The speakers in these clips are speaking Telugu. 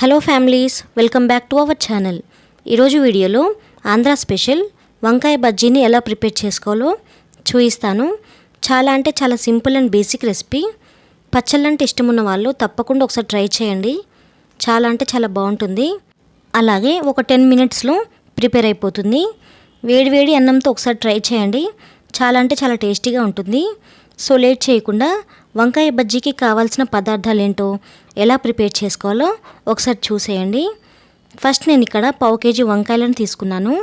Hello families welcome back to our channel. ఈరోజు వీడియోలో ఆంధ్ర స్పెషల్ వంకాయ బజ్జీని ఎలా ప్రిపేర్ చేసుకోవాలో చూపిస్తాను. చాలా అంటే చాలా సింపుల్ అండ్ బేసిక్ రెసిపీ. పచ్చళ్ళంటే ఇష్టం ఉన్న వాళ్ళు తప్పకుండా ఒకసారి ట్రై చేయండి. చాలా అంటే చాలా బాగుంటుంది. అలాగే ఒక టెన్ మినిట్స్లో ప్రిపేర్ అయిపోతుంది. వేడి వేడి అన్నంతో ఒకసారి ట్రై చేయండి. చాలా అంటే చాలా టేస్టీగా ఉంటుంది. సో లేట్ చేయకుండా వంకాయ బజ్జీకి కావాల్సిన పదార్థాలు ఏంటో ఎలా ప్రిపేర్ చేసుకోవాలో ఒకసారి చూసేయండి. ఫస్ట్ నేను ఇక్కడ పావు కేజీ వంకాయలను తీసుకున్నాను.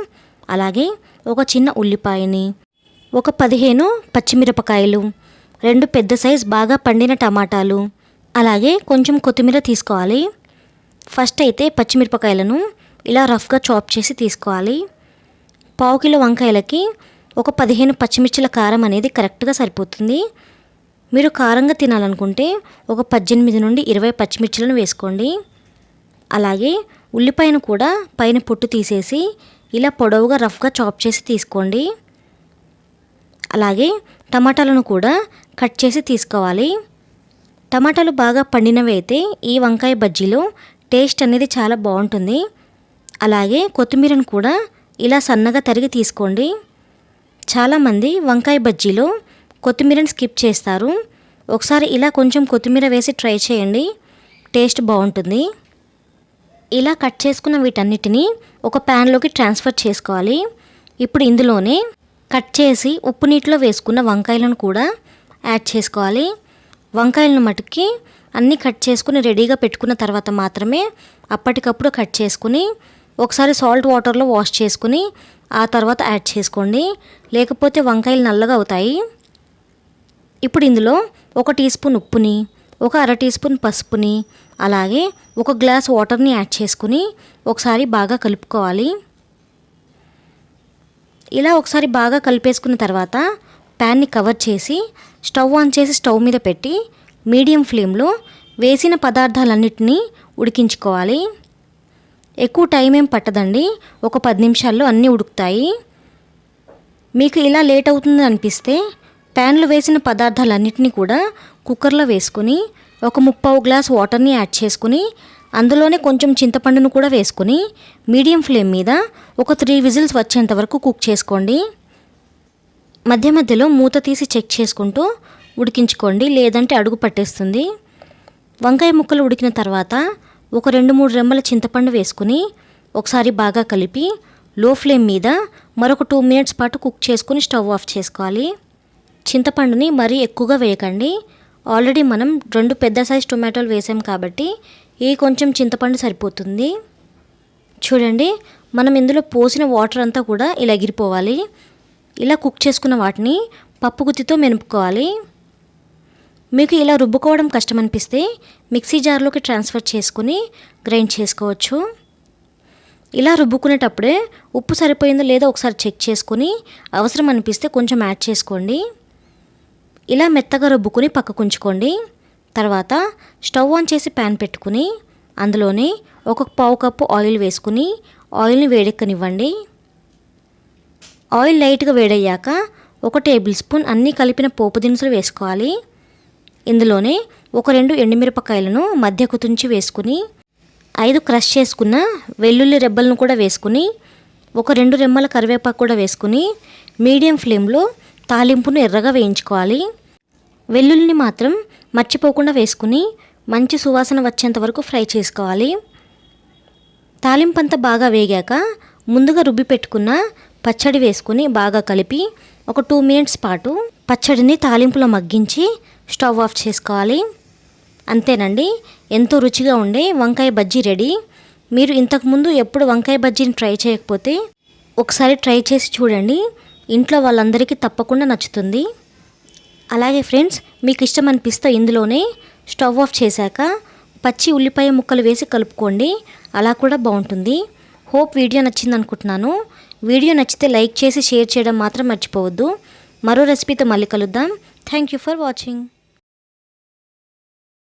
అలాగే ఒక చిన్న ఉల్లిపాయని ఒక పదిహేను పచ్చిమిరపకాయలు రెండు పెద్ద సైజ్ బాగా పండిన టమాటాలు అలాగే కొంచెం కొత్తిమీర తీసుకోవాలి. ఫస్ట్ అయితే పచ్చిమిరపకాయలను ఇలా రఫ్గా చాప్ చేసి తీసుకోవాలి. పావు కిలో వంకాయలకి ఒక పదిహేను పచ్చిమిర్చిల కారం అనేది కరెక్ట్గా సరిపోతుంది. మీరు కారంగా తినాలనుకుంటే ఒక పద్దెనిమిది నుండి ఇరవై పచ్చిమిర్చిలను వేసుకోండి. అలాగే ఉల్లిపాయను కూడా పైన పొట్టు తీసేసి ఇలా పొడవుగా రఫ్గా చాప్ చేసి తీసుకోండి. అలాగే టమాటాలను కూడా కట్ చేసి తీసుకోవాలి. టమాటాలు బాగా పండినవి అయితే ఈ వంకాయ బజ్జీలో టేస్ట్ అనేది చాలా బాగుంటుంది. అలాగే కొత్తిమీరను కూడా ఇలా సన్నగా తరిగి తీసుకోండి. చాలామంది వంకాయ బజ్జీలో కొత్తిమీరని స్కిప్ చేస్తారు. ఒకసారి ఇలా కొంచెం కొత్తిమీర వేసి ట్రై చేయండి. టేస్ట్ బాగుంటుంది. ఇలా కట్ చేసుకున్న వీటన్నిటిని ఒక ప్యాన్లోకి ట్రాన్స్ఫర్ చేసుకోవాలి. ఇప్పుడు ఇందులోనే కట్ చేసి ఉప్పు నీటిలో వేసుకున్న వంకాయలను కూడా యాడ్ చేసుకోవాలి. వంకాయలను మటుకి అన్నీ కట్ చేసుకుని రెడీగా పెట్టుకున్న తర్వాత మాత్రమే అప్పటికప్పుడు కట్ చేసుకుని ఒకసారి సాల్ట్ వాటర్లో వాష్ చేసుకుని ఆ తర్వాత యాడ్ చేసుకోండి. లేకపోతే వంకాయలు నల్లగా అవుతాయి. ఇప్పుడు ఇందులో ఒక టీ స్పూన్ ఉప్పుని ఒక అర టీ స్పూన్ పసుపుని అలాగే ఒక గ్లాస్ వాటర్ని యాడ్ చేసుకుని ఒకసారి బాగా కలుపుకోవాలి. ఇలా ఒకసారి బాగా కలిపేసుకున్న తర్వాత ప్యాన్ని కవర్ చేసి స్టవ్ ఆన్ చేసి స్టవ్ మీద పెట్టి మీడియం ఫ్లేమ్లో వేసిన పదార్థాలన్నిటినీ ఉడికించుకోవాలి. ఎక్కువ టైం ఏం పట్టదండి ఒక పది నిమిషాల్లో అన్నీ ఉడుకుతాయి. మీకు ఇలా లేట్ అవుతుంది అనిపిస్తే ప్యాన్లో వేసిన పదార్థాలన్నింటినీ కూడా కుక్కర్లో వేసుకుని ఒక ముప్పావు గ్లాస్ వాటర్ని యాడ్ చేసుకుని అందులోనే కొంచెం చింతపండును కూడా వేసుకుని మీడియం ఫ్లేమ్ మీద ఒక త్రీ విజిల్స్ వచ్చేంత వరకు కుక్ చేసుకోండి. మధ్య మధ్యలో మూత తీసి చెక్ చేసుకుంటూ ఉడికించుకోండి లేదంటే అడుగు పట్టేస్తుంది. వంకాయ ముక్కలు ఉడికిన తర్వాత ఒక రెండు మూడు రెమ్మల చింతపండు వేసుకుని ఒకసారి బాగా కలిపి లో ఫ్లేమ్ మీద మరొక టూ మినిట్స్ పాటు కుక్ చేసుకుని స్టవ్ ఆఫ్ చేసుకోవాలి. చింతపండుని మరీ ఎక్కువగా వేయకండి. ఆల్రెడీ మనం రెండు పెద్ద సైజ్ టొమాటోలు వేసాం కాబట్టి ఈ కొంచెం చింతపండు సరిపోతుంది. చూడండి మనం ఇందులో పోసిన వాటర్ అంతా కూడా ఇలా ఎగిరిపోవాలి. ఇలా కుక్ చేసుకున్న వాటిని పప్పు గుత్తితో మెనుపుకోవాలి. మీకు ఇలా రుబ్బుకోవడం కష్టం అనిపిస్తే మిక్సీ జార్లోకి ట్రాన్స్ఫర్ చేసుకుని గ్రైండ్ చేసుకోవచ్చు. ఇలా రుబ్బుకునేటప్పుడే ఉప్పు సరిపోయిందో లేదో ఒకసారి చెక్ చేసుకుని అవసరం అనిపిస్తే కొంచెం యాడ్ చేసుకోండి. ఇలా మెత్తగా రుబ్బుకుని పక్కకు ఉంచుకోండి తర్వాత స్టవ్ ఆన్ చేసి ప్యాన్ పెట్టుకుని అందులోనే ఒక పావు కప్పు ఆయిల్ వేసుకుని ఆయిల్ని వేడెక్కనివ్వండి. ఆయిల్ లైట్గా వేడయ్యాక ఒక టేబుల్ స్పూన్ అన్నీ కలిపిన పోపు దినుసులు వేసుకోవాలి. ఇందులోనే ఒక రెండు ఎండుమిరపకాయలను మధ్యకు తుంచి వేసుకుని ఐదు క్రష్ చేసుకున్న వెల్లుల్లి రెబ్బలను కూడా వేసుకుని ఒక రెండు రెమ్మల కరివేపాకు కూడా వేసుకుని మీడియం ఫ్లేమ్లో తాలింపును ఎర్రగా వేయించుకోవాలి. వెల్లుల్లిని మాత్రం మర్చిపోకుండా వేసుకుని మంచి సువాసన వచ్చేంత వరకు ఫ్రై చేసుకోవాలి. తాలింపు అంతా బాగా వేగాక ముందుగా రుబ్బి పెట్టుకున్న పచ్చడి వేసుకుని బాగా కలిపి ఒక టూ మినిట్స్ పాటు పచ్చడిని తాలింపులో మగ్గించి స్టవ్ ఆఫ్ చేసుకోవాలి. అంతేనండి ఎంతో రుచిగా ఉండే వంకాయ బజ్జీ రెడీ. మీరు ఇంతకుముందు ఎప్పుడు వంకాయ బజ్జీని ట్రై చేయకపోతే ఒకసారి ట్రై చేసి చూడండి. ఇంట్లో వాళ్ళందరికీ తప్పకుండా నచ్చుతుంది. అలాగే ఫ్రెండ్స్ మీకు ఇష్టం అనిపిస్తే ఇందులోనే స్టవ్ ఆఫ్ చేశాక పచ్చి ఉల్లిపాయ ముక్కలు వేసి కలుపుకోండి. అలా కూడా బాగుంటుంది. హోప్ వీడియో నచ్చింది అనుకుంటున్నాను వీడియో నచ్చితే లైక్ చేసి షేర్ చేయడం మాత్రం మర్చిపోవద్దు. మరో రెసిపీతో మళ్ళీ కలుద్దాం. Thank you for watching.